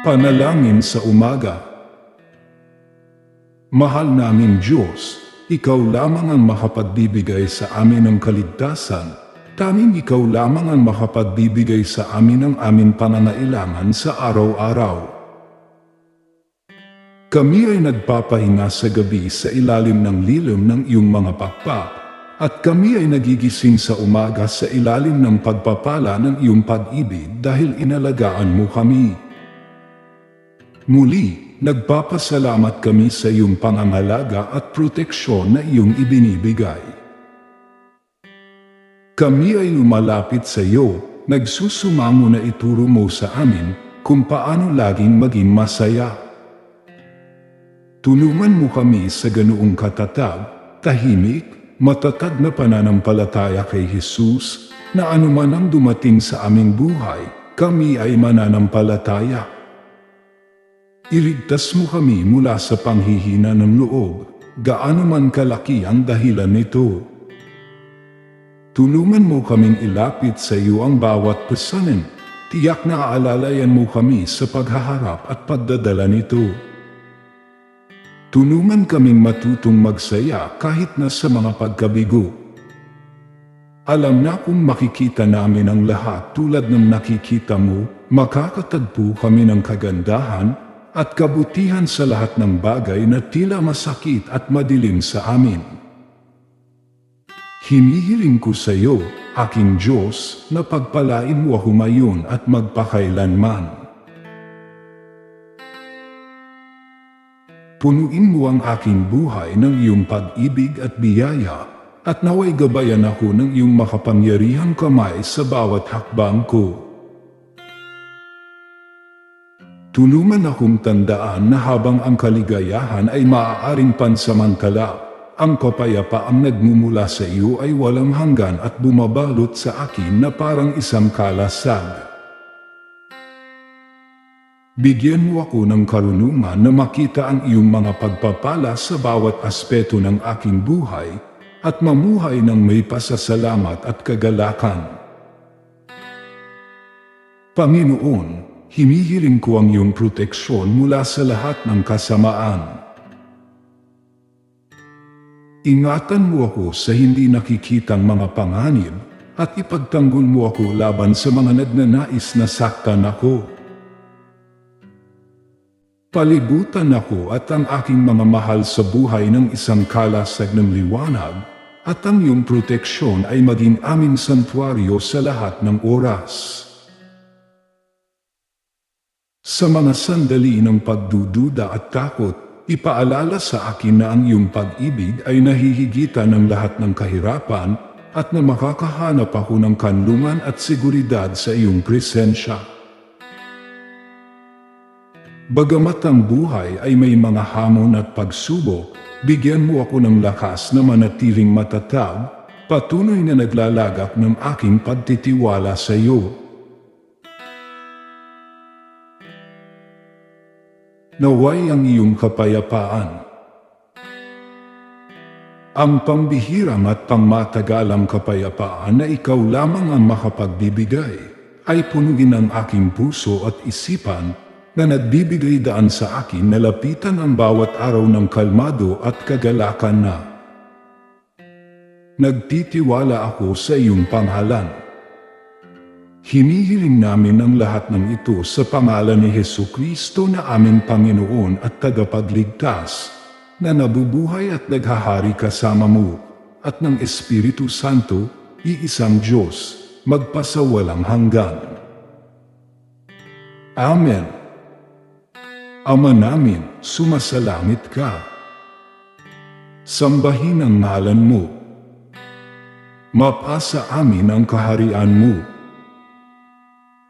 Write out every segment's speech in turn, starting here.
Panalangin sa umaga. Mahal namin Diyos, Ikaw lamang ang makapagbibigay sa amin ng kaligtasan. Tanging Ikaw lamang ang makapagbibigay sa amin ng aming pangangailangan sa araw-araw. Kami ay nagpapahinga sa gabi sa ilalim ng lilim ng iyong mga pakpak, at kami ay nagigising sa umaga sa ilalim ng pagpapala ng iyong pag-ibig dahil inalagaan mo kami. Muli, nagpapasalamat kami sa iyong pangangalaga at proteksyon na iyong ibinibigay. Kami ay lumalapit sa iyo, nagsusumamo na ituro mo sa amin kung paano laging maging masaya. Tulungan mo kami sa ganoong katatag, tahimik, matatag na pananampalataya kay Jesus na anuman ang dumating sa aming buhay, kami ay mananampalataya. Iligtas mo kami mula sa panghihina ng loob, gaano man kalaki ang dahilan nito. Tulungan mo kaming ilapit sa iyo ang bawat pasanin, tiyak na aalalayan mo kami sa paghaharap at pagdadala nito. Tulungan kaming matutong magsaya kahit na sa mga pagkabigo. Alam na kung makikita namin ang lahat tulad ng nakikita mo, makakatagpo kami ng kagandahan at kabutihan sa lahat ng bagay na tila masakit at madilim sa amin. Hinihiling ko sa iyo, aking Diyos, na pagpalain mo ngayon at magpakailanman. Punuin mo ang aking buhay ng iyong pag-ibig at biyaya, at naway gabayan ako ng iyong makapangyarihang kamay sa bawat hakbang ko. Tulungan akong tandaan na habang ang kaligayahan ay maaaring pansamantala, ang kapayapaan nagmumula sa iyo ay walang hanggan at bumabalot sa akin na parang isang kalasag. Bigyan mo ako ng karunungan na makita ang iyong mga pagpapala sa bawat aspeto ng aking buhay at mamuhay ng may pasasalamat at kagalakan. Panginoon, hinihiling ko ang iyong proteksyon mula sa lahat ng kasamaan. Ingatan mo ako sa hindi nakikitang mga panganib at ipagtanggol mo ako laban sa mga nagnanais na saktan ako. Palibutan ako at ang aking mga mahal sa buhay ng isang kalasag ng liwanag at ang iyong proteksyon ay maging aming santuaryo sa lahat ng oras. Sa mga sandali ng pagdududa at takot, ipaalala sa akin na ang iyong pag-ibig ay nahihigitan ng lahat ng kahirapan at na makakahanap ako ng kanlungan at seguridad sa iyong presensya. Bagamat ang buhay ay may mga hamon at pagsubok, bigyan mo ako ng lakas na manatiling matatag, patuloy na naglalagak ng aking pagtitiwala sa iyo. Naway ang iyong kapayapaan. Ang pambihirang at pangmatagalang kapayapaan na ikaw lamang ang makapagbibigay ay punuin ang aking puso at isipan na nagbibigay daan sa akin na lapitan ang bawat araw ng kalmado at kagalakan na. Nagtitiwala ako sa iyong panghalan. Hinihiling namin ang lahat ng ito sa pangalan ni Heso Kristo na aming Panginoon at tagapagligtas, na nabubuhay at naghahari kasama mo, at ng Espiritu Santo, iisang Diyos, magpasawalang hanggan. Amen. Ama namin, sumasalamit ka. Sambahin ang ngalan mo. Mapasa amin ang kaharian mo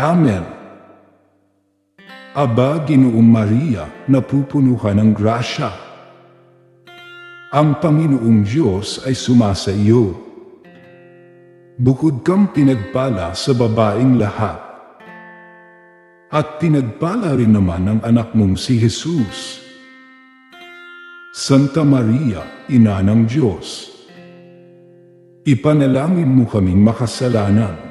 Amen. Aba, Ginoong Maria, napupunuhan ng grasya. Ang Panginoong Diyos ay sumasa iyo. Bukod kang pinagpala sa babaing lahat. At pinagpala rin naman ang anak mong si Jesus. Santa Maria, Ina ng Diyos. Ipanalangin mo kaming makasalanan.